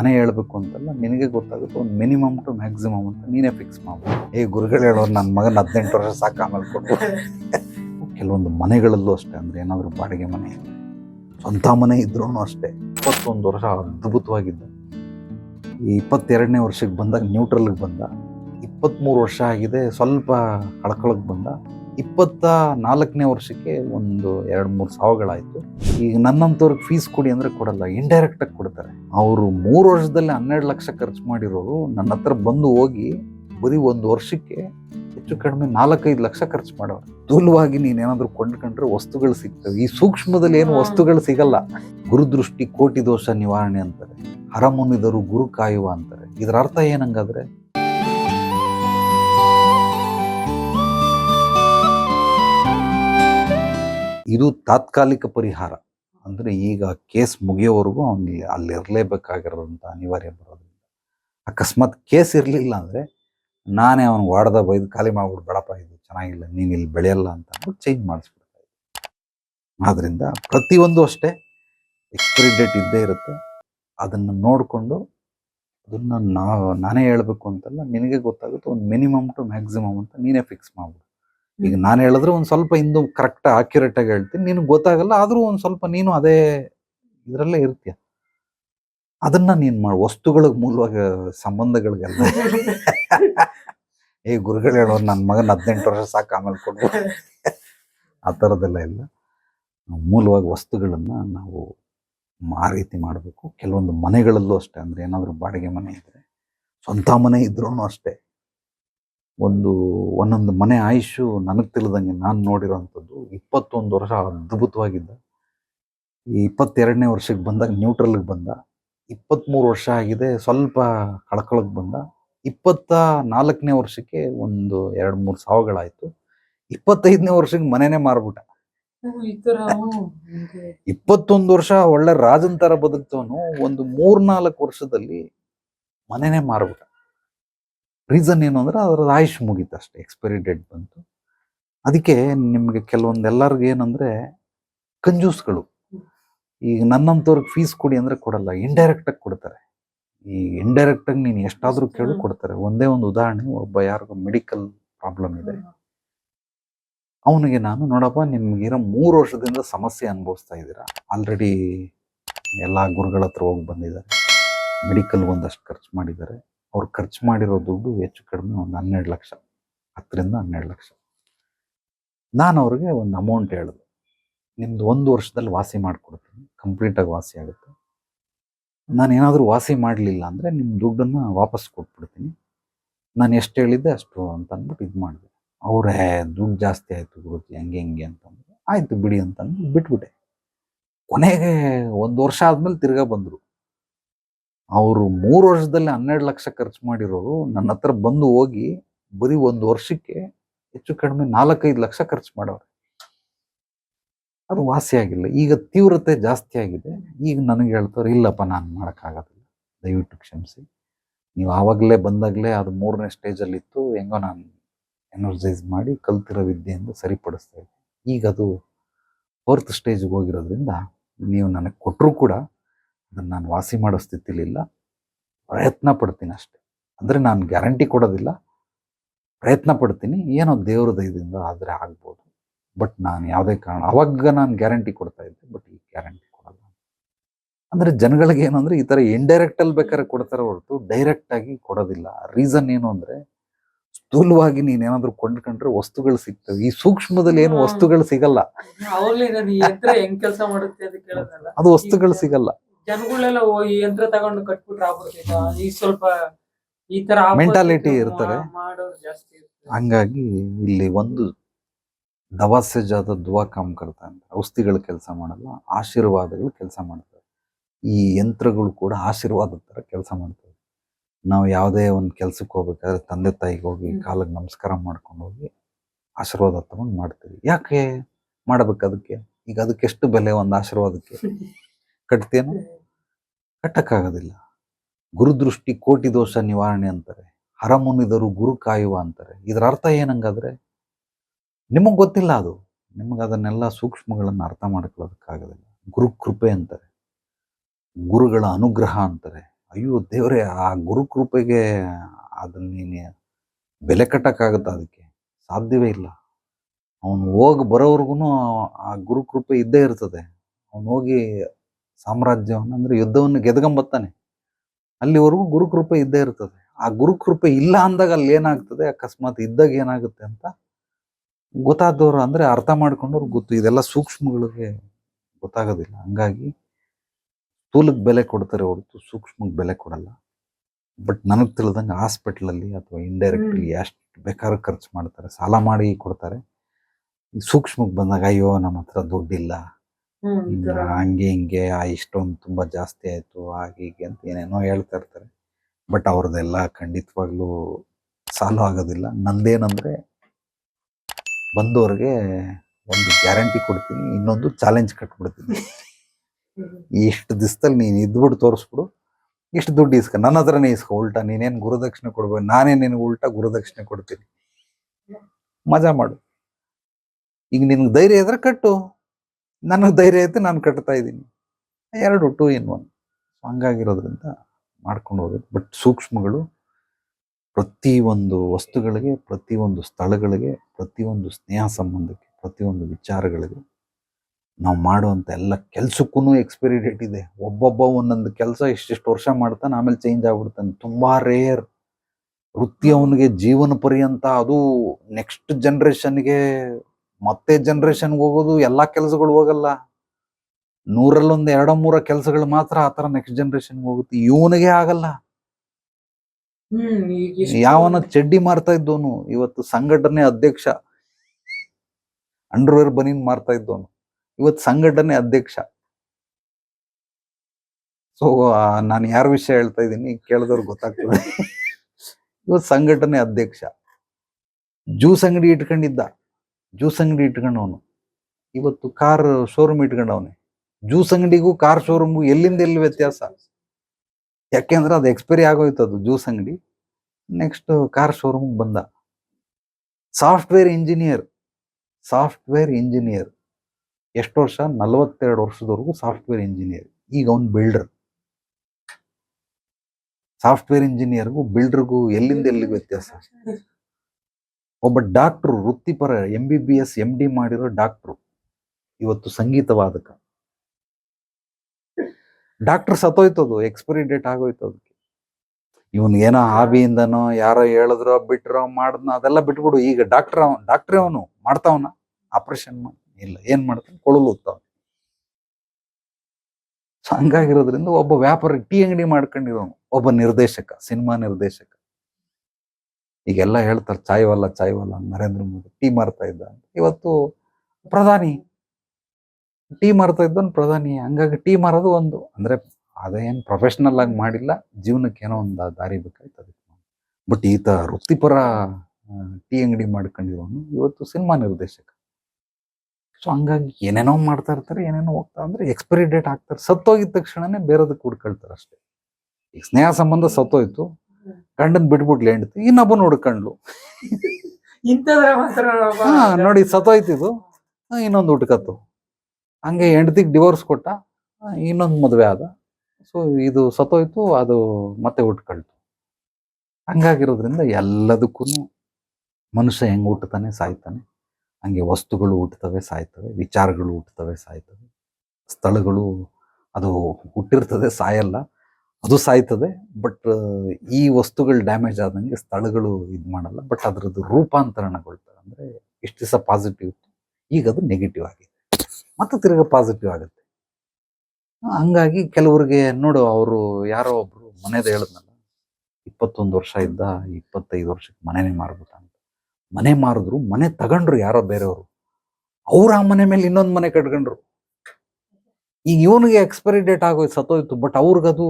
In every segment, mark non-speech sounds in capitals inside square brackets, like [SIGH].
ನಾನೇ ಹೇಳ್ಬೇಕು ಅಂತಲ್ಲ ನಿನಗೆ ಗೊತ್ತಾಗುತ್ತೆ ಒಂದು ಮಿನಿಮಮ್ ಟು ಮ್ಯಾಕ್ಸಿಮಮ್ ಅಂತ ನೀನೇ ಫಿಕ್ಸ್ ಮಾಡ್ಬೋದು ಏ ಗುರುಗಳು ಹೇಳೋರು ನನ್ನ ಮಗನ ಹದಿನೆಂಟು ವರ್ಷ ಸಾಕು ಆಮೇಲೆ ಕೊಟ್ಟು ಕೆಲವೊಂದು ಮನೆಗಳಲ್ಲೂ ಅಷ್ಟೇ, ಅಂದರೆ ಏನಾದರೂ ಬಾಡಿಗೆ ಮನೆ, ಸ್ವಂತ ಮನೆ ಇದ್ರೂ ಅಷ್ಟೇ. ಇಪ್ಪತ್ತೊಂದು ವರ್ಷ ಅದ್ಭುತವಾಗಿದ್ದ. ಈ ಇಪ್ಪತ್ತೆರಡನೇ ವರ್ಷಕ್ಕೆ ಬಂದಾಗ ನ್ಯೂಟ್ರಲ್ಗೆ ಬಂದ. ಇಪ್ಪತ್ತ್ಮೂರು ವರ್ಷ ಆಗಿದೆ ಸ್ವಲ್ಪ ಕಳ್ಕೊಳಕ್ಕೆ ಬಂದ. ಇಪ್ಪತ್ತ ನಾಲ್ಕನೇ ವರ್ಷಕ್ಕೆ ಒಂದು ಎರಡು ಮೂರು ಸಾವುಗಳಾಯಿತು. ಈಗ ನನ್ನಂಥವ್ರಿಗೆ ಫೀಸ್ ಕೊಡಿ ಅಂದರೆ ಕೊಡಲ್ಲ ಇಂಡೈರೆಕ್ಟಾಗಿ ಕೊಡ್ತಾರೆ. ಅವರು ಮೂರು ವರ್ಷದಲ್ಲಿ ಹನ್ನೆರಡು ಲಕ್ಷ ಖರ್ಚು ಮಾಡಿರೋರು ನನ್ನ ಹತ್ರ ಬಂದು ಹೋಗಿ ಬರೀ ಒಂದು ವರ್ಷಕ್ಕೆ ಹೆಚ್ಚು ಕಡಿಮೆ ನಾಲ್ಕೈದು ಲಕ್ಷ ಖರ್ಚು ಮಾಡೋರು. ಸ್ಥೂಲವಾಗಿ ನೀನೇನಾದರೂ ಕೊಂಡ್ಕೊಂಡ್ರೆ ವಸ್ತುಗಳು ಸಿಗ್ತವೆ. ಈ ಸೂಕ್ಷ್ಮದಲ್ಲಿ ಏನು ವಸ್ತುಗಳು ಸಿಗಲ್ಲ. ಗುರುದೃಷ್ಟಿ ಕೋಟಿ ದೋಷ ನಿವಾರಣೆ ಅಂತಾರೆ. ಹರಮುನಿದರು ಗುರು ಕಾಯುವ ಅಂತಾರೆ. ಇದರ ಅರ್ಥ ಏನಂಗಾದ್ರೆ ಇದು ತಾತ್ಕಾಲಿಕ ಪರಿಹಾರ. ಅಂದರೆ ಈಗ ಕೇಸ್ ಮುಗಿಯೋವರೆಗೂ ಅವನಿಗೆ ಅಲ್ಲಿ ಇರಲೇಬೇಕಾಗಿರೋದಂತ ಅನಿವಾರ್ಯ ಬರೋದ್ರಿಂದ. ಅಕಸ್ಮಾತ್ ಕೇಸ್ ಇರಲಿಲ್ಲ ಅಂದರೆ ನಾನೇ ಅವನು ವಾಡದ ಬೈದು ಖಾಲಿ ಮಾಡ್ಬಿಟ್ಟು ಬೇಡಪ್ಪ ಇದು ಚೆನ್ನಾಗಿಲ್ಲ, ನೀನು ಇಲ್ಲಿ ಬೆಳೆಯಲ್ಲ ಅಂತ ಅಂದ್ಬಿಟ್ಟು ಚೇಂಜ್ ಮಾಡಿಸ್ಬಿಡ್ತಾ ಇದ್ದೆ. ಆದ್ದರಿಂದ ಪ್ರತಿಯೊಂದು ಅಷ್ಟೇ ಎಕ್ಸ್ಪೈರಿ ಡೇಟ್ ಇದ್ದೇ ಇರುತ್ತೆ. ಅದನ್ನು ನೋಡಿಕೊಂಡು ಅದನ್ನು ನಾ, ನಾನೇ ಹೇಳಬೇಕು ಅಂತಲ್ಲ ನಿನಗೆ ಗೊತ್ತಾಗುತ್ತೆ ಒಂದು ಮಿನಿಮಮ್ ಟು ಮ್ಯಾಕ್ಸಿಮಮ್ ಅಂತ ನೀನೇ ಫಿಕ್ಸ್ ಮಾಡ್ಬಿಡು. ಈಗ ನಾನು ಹೇಳಿದ್ರೆ ಒಂದು ಸ್ವಲ್ಪ ಇಂದು ಕರೆಕ್ಟ್ ಆಕ್ಯುರೇಟ್ ಆಗಿ ಹೇಳ್ತೀನಿ. ನಿನಗೆ ಗೊತ್ತಾಗಲ್ಲ, ಆದರೂ ಒಂದು ಸ್ವಲ್ಪ ನೀನು ಅದೇ ಇದರಲ್ಲೇ ಇರ್ತೀಯ. ಅದನ್ನ ನೀನು ಮಾಡು ವಸ್ತುಗಳಿಗೆ ಮೂಲವಾಗಿ ಸಂಬಂಧಗಳಿಗೆಲ್ಲ. ಏ ಗುರುಗಳು ಹೇಳೋರು ನನ್ನ ಮಗನ ಹದಿನೆಂಟು ವರ್ಷ ಸಾಕು ಆಮೇಲೆ ಕೊಡು. ಆ ಥರದ್ದೆಲ್ಲ ಇಲ್ಲ. ಮೂಲವಾಗಿ ವಸ್ತುಗಳನ್ನು ನಾವು ಆ ರೀತಿ ಮಾಡಬೇಕು. ಕೆಲವೊಂದು ಮನೆಗಳಲ್ಲೂ ಅಷ್ಟೇ, ಅಂದರೆ ಏನಾದರೂ ಬಾಡಿಗೆ ಮನೆ ಇದ್ದರೆ ಸ್ವಂತ ಮನೆ ಇದ್ರೂ ಅಷ್ಟೇ. ಒಂದು ಒಂದೊಂದು ಮನೆ ಆಯುಷು ನನಗೆ ತಿಳಿದಂಗೆ ನಾನು ನೋಡಿರೋವಂಥದ್ದು ಇಪ್ಪತ್ತೊಂದು ವರ್ಷ ಅದ್ಭುತವಾಗಿದ್ದ. ಈ ಇಪ್ಪತ್ತೆರಡನೇ ವರ್ಷಕ್ಕೆ ಬಂದಾಗ ನ್ಯೂಟ್ರಲ್ಗೆ ಬಂದ. ಇಪ್ಪತ್ತ್ಮೂರು ವರ್ಷ ಆಗಿದೆ ಸ್ವಲ್ಪ ಕಳ್ಕೊಳಕ್ಕೆ ಬಂದ. ಇಪ್ಪತ್ತ ನಾಲ್ಕನೇ ವರ್ಷಕ್ಕೆ ಒಂದು ಎರಡು ಮೂರು ಸಾವುಗಳಾಯಿತು. ಇಪ್ಪತ್ತೈದನೇ ವರ್ಷಕ್ಕೆ ಮನೆನೇ ಮಾರ್ಬಿಟ್ಟ. ಇಪ್ಪತ್ತೊಂದು ವರ್ಷ ಒಳ್ಳೆ ರಾಜನ್ ತರ ಬದುಕ್ತವನು ಒಂದು ಮೂರ್ನಾಲ್ಕು ವರ್ಷದಲ್ಲಿ ಮನೆನೇ ಮಾರ್ಬಿಟ್ಟ. ರೀಸನ್ ಏನು ಅಂದ್ರೆ ಅದರ ಆಯುಷ್ ಮುಗೀತು ಅಷ್ಟೇ ಎಕ್ಸ್ಪೈರಿ ಡೇಟ್ ಬಂತು. ಅದಕ್ಕೆ ನಿಮಗೆ ಕೆಲವೊಂದು ಏನಂದರೆ ಕಂಜೂಸ್ಗಳು. ಈಗ ನನ್ನಂಥವ್ರಿಗೆ ಫೀಸ್ ಕೊಡಿ ಅಂದ್ರೆ ಕೊಡಲ್ಲ ಇಂಡೈರೆಕ್ಟ್ ಆಗಿ ಕೊಡ್ತಾರೆ. ಈ ಇಂಡೈರೆಕ್ಟ್ ಆಗಿ ನೀನು ಎಷ್ಟಾದರೂ ಕೇಳು ಕೊಡ್ತಾರೆ. ಒಂದೇ ಒಂದು ಉದಾಹರಣೆ ಒಬ್ಬ ಯಾರಿಗೂ ಮೆಡಿಕಲ್ ಪ್ರಾಬ್ಲಮ್ ಇದೆ. ಅವನಿಗೆ ನಾನು ನೋಡಪ್ಪ ನಿಮ್ಗಿರೋ ಮೂರು ವರ್ಷದಿಂದ ಸಮಸ್ಯೆ ಅನುಭವಿಸ್ತಾ ಇದ್ದೀರಾ? ಆಲ್ರೆಡಿ ಎಲ್ಲ ಗುರುಗಳ ಹತ್ರ ಹೋಗಿ ಬಂದಿದ್ದಾರೆ. ಮೆಡಿಕಲ್ ಒಂದಷ್ಟು ಖರ್ಚು ಮಾಡಿದ್ದಾರೆ. ಅವ್ರು ಖರ್ಚು ಮಾಡಿರೋ ದುಡ್ಡು ಹೆಚ್ಚು ಕಡಿಮೆ ಒಂದು ಹನ್ನೆರಡು ಲಕ್ಷ, ಹತ್ತರಿಂದ ಹನ್ನೆರಡು ಲಕ್ಷ. ನಾನು ಅವ್ರಿಗೆ ಒಂದು ಅಮೌಂಟ್ ಹೇಳಿದೆ. ನಿಮ್ದು ಒಂದು ವರ್ಷದಲ್ಲಿ ವಾಸಿ ಮಾಡಿಕೊಡ್ತೀನಿ ಕಂಪ್ಲೀಟಾಗಿ ವಾಸಿ ಆಗುತ್ತೆ. ನಾನು ಏನಾದರೂ ವಾಸಿ ಮಾಡಲಿಲ್ಲ ಅಂದರೆ ನಿಮ್ಮ ದುಡ್ಡನ್ನು ವಾಪಸ್ ಕೊಟ್ಬಿಡ್ತೀನಿ. ನಾನು ಎಷ್ಟು ಹೇಳಿದ್ದೆ ಅಷ್ಟು ಅಂತ ಅಂದ್ಬಿಟ್ಟು ಇದು ಮಾಡಿದೆ. ಅವರೇ, ದುಡ್ಡು ಜಾಸ್ತಿ ಆಯಿತು ಗುರುಜಿ, ಹಂಗೆ ಹಿಂಗೆ ಅಂತಂದ್ರೆ ಆಯಿತು ಬಿಡಿ ಅಂತಂದು ಬಿಟ್ಬಿಟ್ಟೆ. ಕೊನೆಗೆ ಒಂದು ವರ್ಷ ಆದಮೇಲೆ ತಿರ್ಗಾ ಬಂದರು. ಅವರು ಮೂರು ವರ್ಷದಲ್ಲಿ ಹನ್ನೆರಡು ಲಕ್ಷ ಖರ್ಚು ಮಾಡಿರೋರು ನನ್ನ ಹತ್ರ ಬಂದು ಹೋಗಿ ಬರೀ ಒಂದು ವರ್ಷಕ್ಕೆ ಹೆಚ್ಚು ಕಡಿಮೆ ನಾಲ್ಕೈದು ಲಕ್ಷ ಖರ್ಚು ಮಾಡೋರು. ಅದು ವಾಸಿ ಆಗಿಲ್ಲ. ಈಗ ತೀವ್ರತೆ ಜಾಸ್ತಿ ಆಗಿದೆ. ಈಗ ನನಗೆ ಹೇಳ್ತಾರೆ, ಇಲ್ಲಪ್ಪ, ನಾನು ಮಾಡೋಕ್ಕಾಗೋದಿಲ್ಲ. ದಯವಿಟ್ಟು ಕ್ಷಮಿಸಿ. ನೀವು ಆವಾಗಲೇ ಬಂದಾಗಲೇ ಅದು ಮೂರನೇ ಸ್ಟೇಜಲ್ಲಿತ್ತು ಹೆಂಗೋ ನಾನು ಎನರ್ಜೈಸ್ ಮಾಡಿ ಕಲ್ತಿರೋ ವಿದ್ಯೆಯಿಂದ ಸರಿಪಡಿಸ್ತಾ ಇದ್ದೆ. ಈಗ ಅದು ಫೋರ್ತ್ ಸ್ಟೇಜ್ಗೆ ಹೋಗಿರೋದ್ರಿಂದ ನೀವು ನನಗೆ ಕೊಟ್ಟರೂ ಕೂಡ ಅದನ್ನು ನಾನು ವಾಸಿ ಮಾಡೋ ಸ್ಥಿತಿಲಿಲ್ಲ ಪ್ರಯತ್ನ ಪಡ್ತೀನಿ ಅಷ್ಟೆ. ಅಂದರೆ ನಾನು ಗ್ಯಾರಂಟಿ ಕೊಡೋದಿಲ್ಲ. ಪ್ರಯತ್ನ ಪಡ್ತೀನಿ. ಏನೋ ದೇವ್ರ ದಯದಿಂದ ಆದರೆ ಆಗ್ಬೋದು. ಬಟ್ ನಾನು ಯಾವುದೇ ಕಾರಣ ಅವಾಗ ನಾನು ಗ್ಯಾರಂಟಿ ಕೊಡ್ತಾ ಇದ್ದೆ ಬಟ್ ಈಗ ಗ್ಯಾರಂಟಿ ಕೊಡಲ್ಲ. ಅಂದರೆ ಜನಗಳಿಗೆ ಏನು ಅಂದರೆ ಈ ಥರ ಇಂಡೈರೆಕ್ಟಲ್ಲಿ ಬೇಕಾದ್ರೆ ಕೊಡ್ತಾರೆ ಹೊರತು ಡೈರೆಕ್ಟಾಗಿ ಕೊಡೋದಿಲ್ಲ. ರೀಸನ್ ಏನು ಅಂದರೆ ಸ್ಥೂಲವಾಗಿ ನೀನೇನಾದ್ರೂ ಕೊಂಡ್ಕೊಂಡ್ರೆ ವಸ್ತುಗಳು ಸಿಗ್ತವೆ. ಈ ಸೂಕ್ಷ್ಮದಲ್ಲಿ ಏನು ವಸ್ತುಗಳು ಸಿಗಲ್ಲ. ಈ ಅದು ವಸ್ತುಗಳು ಸಿಗಲ್ಲ. ಜನಗಳೆಲ್ಲ ಓ ಈ ಯಂತ್ರ ತಗೊಂಡು ಕಟ್ಬಿಟ್ರೆ ಆಗ್ಬಿಡ್ತೈತ? ಈಗ ಸ್ವಲ್ಪ ಈ ತರ Mentality ಇರ್ತಾರೆ. ಮಾಡೋರು ಜಾಸ್ತಿ ಇರ್ತಾರೆ. ಹಂಗಾಗಿ ಇಲ್ಲಿ ಒಂದು ದವಾಸೆ ಜಾತ ದುವಾ ಕಾಮ್ ಕರ್ತಾ ಅಂತ ಔಷಧಿಗಳು ಕೆಲಸ ಮಾಡಲ್ಲ ಆಶೀರ್ವಾದಗಳು ಕೆಲಸ ಮಾಡ್ತವೆ ಈ ಯಂತ್ರಗಳು ಕೂಡ ಆಶೀರ್ವಾದದ ಥರ ಕೆಲಸ ಮಾಡ್ತವೆ. ನಾವು ಯಾವುದೇ ಒಂದು ಕೆಲ್ಸಕ್ಕೆ ಹೋಗ್ಬೇಕಾದ್ರೆ ತಂದೆ ತಾಯಿಗೆ ಹೋಗಿ ಕಾಲಿಗೆ ನಮಸ್ಕಾರ ಮಾಡ್ಕೊಂಡು ಹೋಗಿ ಆಶೀರ್ವಾದ ತಗೊಂಡು ಮಾಡ್ತೀವಿ. ಯಾಕೆ? ಮಾಡ್ಬೇಕು ಅದಕ್ಕೆ? ಈಗ ಅದಕ್ಕೆ ಎಷ್ಟು ಬೆಲೆ ಒಂದು ಆಶೀರ್ವಾದಕ್ಕೆ? [LAUGHS] ಕಟ್ತೇನು? ಕಟ್ಟಕ್ಕಾಗೋದಿಲ್ಲ. ಗುರುದೃಷ್ಟಿ ಕೋಟಿ ದೋಷ ನಿವಾರಣೆ ಅಂತಾರೆ. ಹರಮುನಿದರು ಗುರು ಕಾಯುವ ಅಂತಾರೆ. ಇದರ ಅರ್ಥ ಏನಂಗಾದ್ರೆ, ನಿಮಗೆ ಗೊತ್ತಿಲ್ಲ ಅದು. ನಿಮಗೆ ಅದನ್ನೆಲ್ಲ ಸೂಕ್ಷ್ಮಗಳನ್ನು ಅರ್ಥ ಮಾಡ್ಕೊಳ್ಳೋದಕ್ಕಾಗೋದಿಲ್ಲ. ಗುರು ಕೃಪೆ ಅಂತಾರೆ. ಗುರುಗಳ ಅನುಗ್ರಹ ಅಂತಾರೆ. ಅಯ್ಯೋ ದೇವರೇ, ಆ ಗುರುಕೃಪೆಗೆ ಅದನ್ನ ನೀನು ಬೆಲೆ ಕಟ್ಟಕ್ಕಾಗತ್ತ ಅದಕ್ಕೆ? ಸಾಧ್ಯವೇ ಇಲ್ಲ. ಅವನು ಹೋಗಿ ಬರೋವರೆಗೂ ಆ ಗುರು ಕೃಪೆ ಇದ್ದೇ ಇರ್ತದೆ. ಅವನು ಹೋಗಿ ಸಾಮ್ರಾಜ್ಯವನ್ನು ಅಂದರೆ ಯುದ್ಧವನ್ನು ಗೆದ್ಕೊಂಬತ್ತಾನೆ. ಅಲ್ಲಿವರೆಗೂ ಗುರುಕೃಪೆ ಇದ್ದೇ ಇರ್ತದೆ. ಆ ಗುರುಕೃಪೆ ಇಲ್ಲ ಅಂದಾಗ ಅಲ್ಲಿ ಏನಾಗ್ತದೆ? ಅಕಸ್ಮಾತ್ ಇದ್ದಾಗ ಏನಾಗುತ್ತೆ ಅಂತ ಗೊತ್ತಾದವರು ಅಂದರೆ ಅರ್ಥ ಮಾಡ್ಕೊಂಡವ್ರು ಗೊತ್ತು. ಇದೆಲ್ಲ ಸೂಕ್ಷ್ಮಗಳಿಗೆ ಗೊತ್ತಾಗೋದಿಲ್ಲ. ಹಂಗಾಗಿ ತೂಲಕ್ಕೆ ಬೆಲೆ ಕೊಡ್ತಾರೆ ಹೊರತು ಸೂಕ್ಷ್ಮಕ್ಕೆ ಬೆಲೆ ಕೊಡಲ್ಲ. ಬಟ್ ನನಗೆ ತಿಳಿದಂಗೆ ಹಾಸ್ಪಿಟ್ಲಲ್ಲಿ ಅಥವಾ ಇಂಡೈರೆಕ್ಟ್ಲಿ ಎಷ್ಟು ಬೇಕಾದ್ರೂ ಖರ್ಚು ಮಾಡ್ತಾರೆ. ಸಾಲ ಮಾಡಿ ಕೊಡ್ತಾರೆ. ಈ ಸೂಕ್ಷ್ಮಕ್ಕೆ ಬಂದಾಗ ಅಯ್ಯೋ ನಮ್ಮ ಹತ್ರ ದುಡ್ಡಿಲ್ಲ. ಹಂಗೆ ಹಿಂಗೆ ಆ ಇಷ್ಟೊಂದು ತುಂಬಾ ಜಾಸ್ತಿ ಆಯ್ತು ಹಾಗೆ ಹೀಗೆ ಅಂತ ಏನೇನೋ ಹೇಳ್ತಾ ಇರ್ತಾರೆ. ಬಟ್ ಅವ್ರದ್ದೆಲ್ಲ ಖಂಡಿತವಾಗ್ಲೂ ಸಾಲ್ವ್ ಆಗೋದಿಲ್ಲ. ನಂದೇನಂದ್ರೆ ಬಂದವ್ರಿಗೆ ಒಂದು ಗ್ಯಾರಂಟಿ ಕೊಡ್ತೀನಿ ಇನ್ನೊಂದು ಚಾಲೆಂಜ್ ಕಟ್ಬಿಡ್ತೀನಿ. ಇಷ್ಟು ದಿಸ್ತಲ್ಲಿ ನೀನು ಇದ್ಬಿಟ್ಟು ತೋರಿಸ್ಬಿಡು ಇಷ್ಟು ದುಡ್ಡು ಇಸ್ಕ ನನ್ನ ಹತ್ರನೇ ಇಸ್ಕೊ ಉಲ್ಟಾ ನೀನೇನು ಗುರುದಕ್ಷಿಣೆ ಕೊಡ್ಬೇಕು ನಾನೇ ನಿನಗೆ ಉಲ್ಟಾ ಗುರುದಕ್ಷಿಣೆ ಕೊಡ್ತೀನಿ. ಮಜಾ ಮಾಡು. ಈಗ ನಿನ್ಗೆ ಧೈರ್ಯ ಇದ್ರೆ ಕಟ್ಟು. ನನಗೆ ಧೈರ್ಯ ಐತೆ ನಾನು ಕಟ್ತಾ ಇದ್ದೀನಿ. ಎರಡು ಟು ಇನ್ ಒನ್. ಹಂಗಾಗಿರೋದ್ರಿಂದ ಮಾಡ್ಕೊಂಡು ಹೋಗೋದು ಬಟ್ ಸೂಕ್ಷ್ಮಗಳು ಪ್ರತಿಯೊಂದು ವಸ್ತುಗಳಿಗೆ ಪ್ರತಿಯೊಂದು ಸ್ಥಳಗಳಿಗೆ ಪ್ರತಿಯೊಂದು ಸ್ನೇಹ ಸಂಬಂಧಕ್ಕೆ ಪ್ರತಿಯೊಂದು ವಿಚಾರಗಳಿಗೆ ನಾವು ಮಾಡುವಂಥ ಎಲ್ಲ ಕೆಲಸಕ್ಕೂ ಎಕ್ಸ್ಪೈರಿ ಡೇಟ್ ಇದೆ. ಒಬ್ಬೊಬ್ಬ ಒಂದೊಂದು ಕೆಲಸ ಇಷ್ಟಿಷ್ಟು ವರ್ಷ ಮಾಡ್ತಾನೆ, ಆಮೇಲೆ ಚೇಂಜ್ ಆಗ್ಬಿಡ್ತಾನೆ. ತುಂಬ ರೇರ್ ವೃತ್ತಿ ಅವನಿಗೆ ಜೀವನ ಪರ್ಯಂತ ಅದು ನೆಕ್ಸ್ಟ್ ಜನ್ರೇಷನ್ಗೆ ಮತ್ತೆ ಜನ್ರೇಷನ್ಗೆ ಹೋಗೋದು ಎಲ್ಲಾ ಕೆಲಸಗಳು ಹೋಗಲ್ಲ. ನೂರಲ್ಲೊಂದು ಎರಡ ಮೂರ ಕೆಲಸಗಳು ಮಾತ್ರ ಆತರ ನೆಕ್ಸ್ಟ್ ಜನ್ರೇಷನ್ಗೆ ಹೋಗುತ್ತೆ. ಇವನಿಗೆ ಆಗಲ್ಲ. ಯಾವನ ಚಡ್ಡಿ ಮಾರ್ತಾ ಇದ್ದವನು ಇವತ್ತು ಸಂಘಟನೆ ಅಧ್ಯಕ್ಷ. ಅಂಡರ್ವೇರ್ ಬನಿನ್ ಮಾರ್ತಾ ಇದ್ದವನು ಇವತ್ತು ಸಂಘಟನೆ ಅಧ್ಯಕ್ಷ. ಸೊ ನಾನು ಯಾರ ವಿಷಯ ಹೇಳ್ತಾ ಇದ್ದೀನಿ ಕೇಳಿದವ್ರು ಗೊತ್ತಾಗ್ತದೆ. [LAUGHS] ಇವತ್ತು ಸಂಘಟನೆ ಅಧ್ಯಕ್ಷ. ಜ್ಯೂಸ್ ಅಂಗಡಿ ಇಟ್ಕೊಂಡಿದ್ದ. ಜ್ಯೂಸ್ ಅಂಗಡಿ ಇಟ್ಕೊಂಡವನು. ಇವತ್ತು ಕಾರ್ ಶೋರೂಮ್ ಇಟ್ಕೊಂಡವನೆ. ಜ್ಯೂಸ್ ಅಂಗಡಿಗೂ ಕಾರ್ ಶೋರೂಮ್ಗೂ ಎಲ್ಲಿಂದ ಎಲ್ಲಿ ವ್ಯತ್ಯಾಸ? ಯಾಕೆಂದ್ರೆ ಅದು ಎಕ್ಸ್ಪೈರಿ ಆಗೋಯ್ತು ಅದು ಜ್ಯೂಸ್ ಅಂಗಡಿ. ನೆಕ್ಸ್ಟ್ ಕಾರ್ ಶೋರೂಮ್ ಬಂದ. ಸಾಫ್ಟ್ವೇರ್ ಇಂಜಿನಿಯರ್ ಸಾಫ್ಟ್ವೇರ್ ಇಂಜಿನಿಯರ್ ಎಷ್ಟು ವರ್ಷ? ನಲವತ್ತೆರಡು ವರ್ಷದವರೆಗೂ ಸಾಫ್ಟ್ವೇರ್ ಇಂಜಿನಿಯರ್ ಈಗ ಅವನು ಬಿಲ್ಡರ್ ಸಾಫ್ಟ್ವೇರ್ ಇಂಜಿನಿಯರ್ಗೂ ಬಿಲ್ಡರ್ಗೂ ಎಲ್ಲಿಂದ ಎಲ್ಲಿಗೆ ವ್ಯತ್ಯಾಸ? ಒಬ್ಬ ಡಾಕ್ಟ್ರು, ವೃತ್ತಿಪರ M B B S M D ಮಾಡಿರೋ ಡಾಕ್ಟ್ರು. ಇವತ್ತು ಸಂಗೀತವಾದಕ. ಡಾಕ್ಟರ್ ಸತ್ತೋಯ್ತದು ಎಕ್ಸ್ಪೈರಿ ಡೇಟ್ ಆಗೋಯ್ತು ಅದಕ್ಕೆ. ಇವನ್ ಏನೋ ಹಾಬಿಯಿಂದನೋ, ಯಾರೋ ಹೇಳಿದ್ರೋ, ಬಿಟ್ರೋ, ಮಾಡಿದ್ನೋ, ಅದೆಲ್ಲ ಬಿಟ್ಬಿಡು. ಈಗ ಡಾಕ್ಟರ್ ಡಾಕ್ಟ್ರೇ ಅವನು, ಮಾಡ್ತಾವನ. ಆಪರೇಷನ್ ಇಲ್ಲ, ಏನ್ ಮಾಡ್ತಾನೆ? ಕೊಳಲು ಸೊ ಹಂಗಾಗಿರೋದ್ರಿಂದ ಒಬ್ಬ ವ್ಯಾಪಾರಿ ಟೀ ಅಂಗಡಿ ಮಾಡ್ಕೊಂಡಿರೋನು. ಒಬ್ಬ ನಿರ್ದೇಶಕ, ಸಿನಿಮಾ ನಿರ್ದೇಶಕ. ಈಗೆಲ್ಲ ಹೇಳ್ತಾರೆ, ಚಾಯ್ವಲ್ಲ ಚಾಯ್ವಲ್ಲ ನರೇಂದ್ರ ಮೋದಿ ಟೀ ಮಾರ್ತಾ ಇದ್ದ ಇವತ್ತು ಪ್ರಧಾನಿ, ಟೀ ಮಾರ್ತಾ ಇದ್ದವನು ಪ್ರಧಾನಿ. ಹಂಗಾಗಿ ಟೀ ಮಾರೋದು ಒಂದು. ಅಂದ್ರೆ ಅದೇನು ಪ್ರೊಫೆಷನಲ್ ಆಗಿ ಮಾಡಿಲ್ಲ, ಜೀವನಕ್ಕೆ ಏನೋ ಒಂದು ದಾರಿ ಬೇಕಾಯ್ತು ಅದಕ್ಕೆ ಬಟ್ ಈತ ವೃತ್ತಿಪರ ಟೀ ಅಂಗಡಿ ಮಾಡ್ಕೊಂಡಿರೋನು ಇವತ್ತು ಸಿನಿಮಾ ನಿರ್ದೇಶಕ. ಸೊ ಹಂಗಾಗಿ ಏನೇನೋ ಮಾಡ್ತಾ ಇರ್ತಾರೆ, ಏನೇನೋ ಹೋಗ್ತಾ ಅಂದ್ರೆ ಎಕ್ಸ್ಪೈರಿ ಡೇಟ್ ಹಾಕ್ತಾರೆ ಸತ್ತೋಗಿದ ತಕ್ಷಣನೇ ಬೇರೆದಕ್ಕೆ ಹುಡ್ಕೊಳ್ತಾರೆ ಅಷ್ಟೇ. ಈಗ ಸ್ನೇಹ ಸಂಬಂಧ ಸತ್ತೋಯ್ತು. ಗಂಡನ್ ಬಿಟ್ಬಿಟ್ಲಿ ಹೆಂಡತಿ. ಇನ್ನೊಬ್ಬ ನೋಡ್ಕಂಡ್ಲು ಹಾ ನೋಡಿ ಸತ್ತೋಯ್ತಿದು ಇನ್ನೊಂದು ಹುಡ್ಕತ್ತು ಹಂಗೆ ಹೆಂಡತಿಗೆ ಡಿವೋರ್ಸ್ ಕೊಟ್ಟ. ಇನ್ನೊಂದು ಮದುವೆ ಆದ. ಸೊ ಇದು ಸತ್ತೋಯ್ತು ಅದು ಮತ್ತೆ ಹುಟ್ಕೊಳ್ತು ಹಂಗಾಗಿರೋದ್ರಿಂದ ಎಲ್ಲದಕ್ಕೂ ಮನುಷ್ಯ ಹೆಂಗ್ ಹುಟ್ಟುತ್ತಾನೆ ಸಾಯ್ತಾನೆ. ಹಂಗೆ ವಸ್ತುಗಳು ಹುಟ್ಟುತ್ತವೆ ಸಾಯ್ತವೆ. ವಿಚಾರಗಳು ಹುಟ್ಟುತ್ತವೆ ಸಾಯ್ತವೆ. ಸ್ಥಳಗಳು ಅದು ಹುಟ್ಟಿರ್ತದೆ ಸಾಯಲ್ಲ. ಅದು ಸಾಯ್ತದೆ ಬಟ್ ಈ ವಸ್ತುಗಳು ಡ್ಯಾಮೇಜ್ ಆದಂಗೆ ಸ್ಥಳಗಳು ಇದು ಮಾಡಲ್ಲ. ಬಟ್ ಅದರದ್ದು ರೂಪಾಂತರಣಗೊಳ್ತವೆ ಅಂದ್ರೆ ಇಷ್ಟು ದಿವಸ ಪಾಸಿಟಿವ್ ಇತ್ತು, ಈಗ ಅದು ನೆಗೆಟಿವ್ ಆಗಿದೆ. ಮತ್ತೆ ತಿರ್ಗಾ ಪಾಸಿಟಿವ್ ಆಗುತ್ತೆ. ಹಂಗಾಗಿ ಕೆಲವ್ರಿಗೆ ನೋಡು, ಅವರು ಯಾರೋ ಒಬ್ರು ಮನೆದ ಹೇಳಿದ್ನಲ್ಲ, ಇಪ್ಪತ್ತೊಂದು ವರ್ಷ ಇದ್ದ, ಇಪ್ಪತ್ತೈದು ವರ್ಷಕ್ಕೆ ಮನೆನೇ ಮಾರ್ಬಿಟ್ಟ ಅಂತ. ಮನೆ ಮಾರಿದ್ರು, ಮನೆ ತಗೊಂಡ್ರು ಯಾರೋ ಬೇರೆಯವರು. ಅವ್ರು ಆ ಮನೆ ಮೇಲೆ ಇನ್ನೊಂದು ಮನೆ ಕಟ್ಕೊಂಡ್ರು. ಈಗ ಇವನಿಗೆ ಎಕ್ಸ್ಪೈರಿ ಡೇಟ್ ಆಗೋಯ್ತು, ಸತ್ತೋಯ್ತು ಬಟ್ ಅವ್ರಿಗದು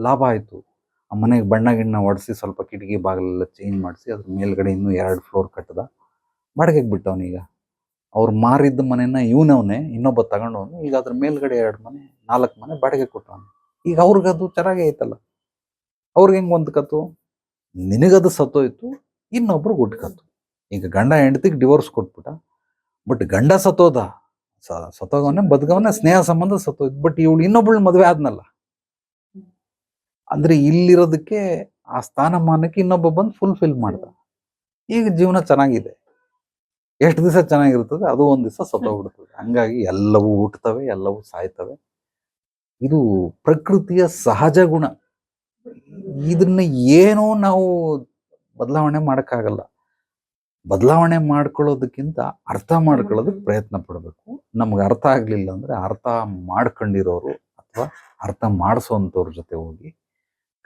ಲಾಭ ಆಯಿತು. ಆ ಮನೆಗೆ ಬಣ್ಣ ಗಿಣ್ಣ ಹೊಡೆಸಿ ಸ್ವಲ್ಪ ಕಿಟಕಿ ಬಾಗಿಲೆಲ್ಲ ಚೇಂಜ್ ಮಾಡಿಸಿ ಅದ್ರ ಮೇಲ್ಗಡೆ ಇನ್ನೂ ಎರಡು ಫ್ಲೋರ್ ಕಟ್ಟದ ಬಾಡಿಗೆಗೆ ಬಿಟ್ಟವನೀಗ ಅವ್ರು ಮಾರಿದ್ದ ಮನೆನ ಇವನವನೇ, ಇನ್ನೊಬ್ಬ ತಗೊಂಡವನು, ಈಗ ಅದ್ರ ಮೇಲ್ಗಡೆ ಎರಡು ಮನೆ, ನಾಲ್ಕು ಮನೆ ಬಾಡಿಗೆ ಕೊಟ್ಟವನು ಈಗ ಅವ್ರಿಗದು ಚೆನ್ನಾಗೇ ಐತಲ್ಲ. ಅವ್ರಿಗೆ ಹೆಂಗೆ ಒಂದು ಕತ್ತು? ನಿನಗದು ಸತ್ತೋಯ್ತು ಇನ್ನೊಬ್ರು ಹುಟ್ಕತ್ತು ಈಗ ಗಂಡ ಹೆಂಡತಿಗೆ ಡಿವೋರ್ಸ್ ಕೊಟ್ಬಿಟ್ಟ. ಬಟ್ ಗಂಡ ಸತ್ತೋದ. ಸ- ಬದುಕವನೇ ಬದುಕವನೆ ಸ್ನೇಹ ಸಂಬಂಧ ಸತ್ತೋಯ್ತು. ಬಟ್ ಇವಳು ಇನ್ನೊಬ್ಳು ಮದುವೆ ಆದ್ನಲ್ಲ. ಅಂದ್ರೆ ಇಲ್ಲಿರೋದಕ್ಕೆ ಆ ಸ್ಥಾನಮಾನಕ್ಕೆ ಇನ್ನೊಬ್ಬ ಬಂದು ಫುಲ್ಫಿಲ್ ಮಾಡ್ದ ಈಗ ಜೀವನ ಚೆನ್ನಾಗಿದೆ. ಎಷ್ಟು ದಿವಸ ಚೆನ್ನಾಗಿರ್ತದೆ, ಅದು ಒಂದ್ ದಿವಸ ಸತ್ತೋಗ್ಬಿಡ್ತದೆ ಹಂಗಾಗಿ ಎಲ್ಲವೂ ಹುಟ್ಟುತ್ತವೆ ಎಲ್ಲವೂ ಸಾಯ್ತವೆ. ಇದು ಪ್ರಕೃತಿಯ ಸಹಜ ಗುಣ. ಇದನ್ನ ಏನೋ ನಾವು ಬದಲಾವಣೆ ಮಾಡೋಕ್ಕಾಗಲ್ಲ. ಬದಲಾವಣೆ ಮಾಡ್ಕೊಳ್ಳೋದಕ್ಕಿಂತ ಅರ್ಥ ಮಾಡ್ಕೊಳ್ಳೋದಕ್ಕೆ ಪ್ರಯತ್ನ ಪಡಬೇಕು. ನಮ್ಗೆ ಅರ್ಥ ಆಗ್ಲಿಲ್ಲ ಅಂದ್ರೆ ಅರ್ಥ ಮಾಡ್ಕೊಂಡಿರೋರು ಅಥವಾ ಅರ್ಥ ಮಾಡಿಸೋಂಥವ್ರ ಜೊತೆ ಹೋಗಿ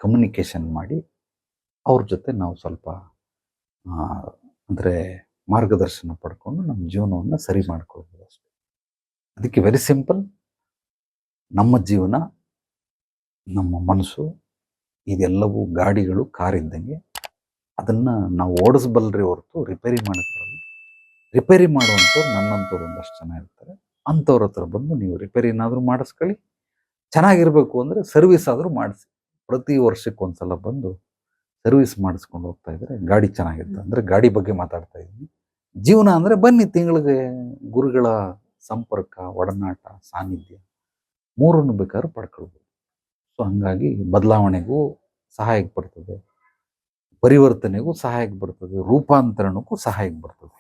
ಕಮ್ಯುನಿಕೇಶನ್ ಮಾಡಿ ಅವ್ರ ಜೊತೆ ನಾವು ಸ್ವಲ್ಪ ಅಂದರೆ ಮಾರ್ಗದರ್ಶನ ಪಡ್ಕೊಂಡು ನಮ್ಮ ಜೀವನವನ್ನು ಸರಿ ಮಾಡ್ಕೊಳ್ಬೋದು ಅಷ್ಟೇ. ಅದಕ್ಕೆ ವೆರಿ ಸಿಂಪಲ್ ನಮ್ಮ ಜೀವನ, ನಮ್ಮ ಮನಸ್ಸು, ಇದೆಲ್ಲವೂ ಗಾಡಿಗಳು, ಕಾರ್ ಇದ್ದಂಗೆ ಅದನ್ನ ನಾವು ಓಡಿಸ್ಬಲ್ರಿ ಹೊರತು ರಿಪೇರಿ ಮಾಡಿಕೊಳ್ಳಲ್ಲ ರಿಪೇರಿ ಮಾಡುವಂಥವ್ರು ನನ್ನಂಥವ್ರು ಒಂದಷ್ಟು ಜನ ಇರ್ತಾರೆ. ಅಂಥವ್ರ ಹತ್ರ ಬಂದು ನೀವು ರಿಪೇರಿನಾದರೂ ಮಾಡಿಸ್ಕೊಳ್ಳಿ. ಚೆನ್ನಾಗಿರಬೇಕು ಅಂದರೆ ಸರ್ವಿಸ್ ಆದರೂ ಮಾಡಿಸಿ. ಪ್ರತಿ ವರ್ಷಕ್ಕೆ ಒಂದ್ಸಲ ಬಂದು ಸರ್ವಿಸ್ ಮಾಡಿಸ್ಕೊಂಡು ಹೋಗ್ತಾ ಇದ್ರೆ ಗಾಡಿ ಚೆನ್ನಾಗಿತ್ತು ಅಂದರೆ ಗಾಡಿ ಬಗ್ಗೆ ಮಾತಾಡ್ತಾ ಇದ್ವಿ. ಜೀವನ ಅಂದರೆ ಬನ್ನಿ ತಿಂಗಳಿಗೆ ಗುರುಗಳ ಸಂಪರ್ಕ ಒಡನಾಟ ಸಾನ್ನಿಧ್ಯ ಮೂರನ್ನು ಬೇಕಾದ್ರೂ ಪಡ್ಕೊಳ್ಬೋದು. ಸೊ ಹಂಗಾಗಿ ಬದಲಾವಣೆಗೂ ಸಹಾಯಕ್ಕೆ ಬರ್ತದೆ. ಪರಿವರ್ತನೆಗೂ ಸಹಾಯಕ್ಕೆ ಬರ್ತದೆ. ರೂಪಾಂತರಣಕ್ಕೂ ಸಹಾಯಕ್ಕೆ ಬರ್ತದೆ.